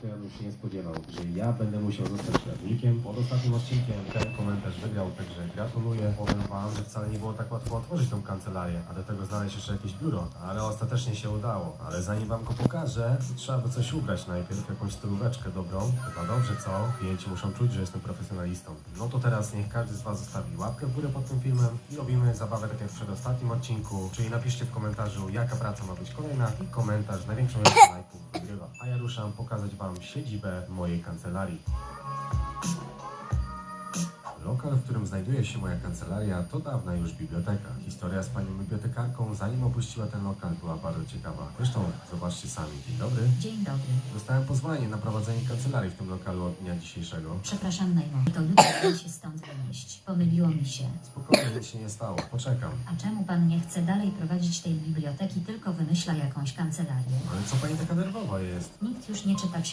to ja bym się nie spodziewał, że ja będę musiał zostać prawnikiem. Pod ostatnim odcinkiem ten komentarz wygrał, także gratuluję. Powiem wam, że wcale nie było tak łatwo otworzyć tą kancelarię, a do tego znaleźć jeszcze jakieś biuro, ale ostatecznie się udało. Ale zanim wam go pokażę, trzeba by coś ubrać najpierw, jakąś stylóweczkę dobrą. Chyba dobrze, co? Klienci muszą czuć, że jestem profesjonalistą. No to teraz niech każdy z was zostawi łapkę w górę pod tym filmem i robimy zabawę tak jak w przedostatnim odcinku, czyli napiszcie w komentarzu, jaka praca ma być kolejna i komentarz największą liczbą lajków wygrywa. A ja ruszam pokazać wam siedzibę mojej kancelarii. Lokal, w którym znajduje się moja kancelaria, to dawna już biblioteka. Historia z panią bibliotekarką, zanim opuściła ten lokal, była bardzo ciekawa. Zresztą zobaczcie sami. Dzień dobry. Dzień dobry. Dostałem pozwolenie na prowadzenie kancelarii w tym lokalu od dnia dzisiejszego. Przepraszam najmocniej. To jutro się. Spokojnie, nic się nie stało. Poczekam. A czemu pan nie chce dalej prowadzić tej biblioteki, tylko wymyśla jakąś kancelarię? Ale co pani taka nerwowa jest? Nikt już nie czyta książek.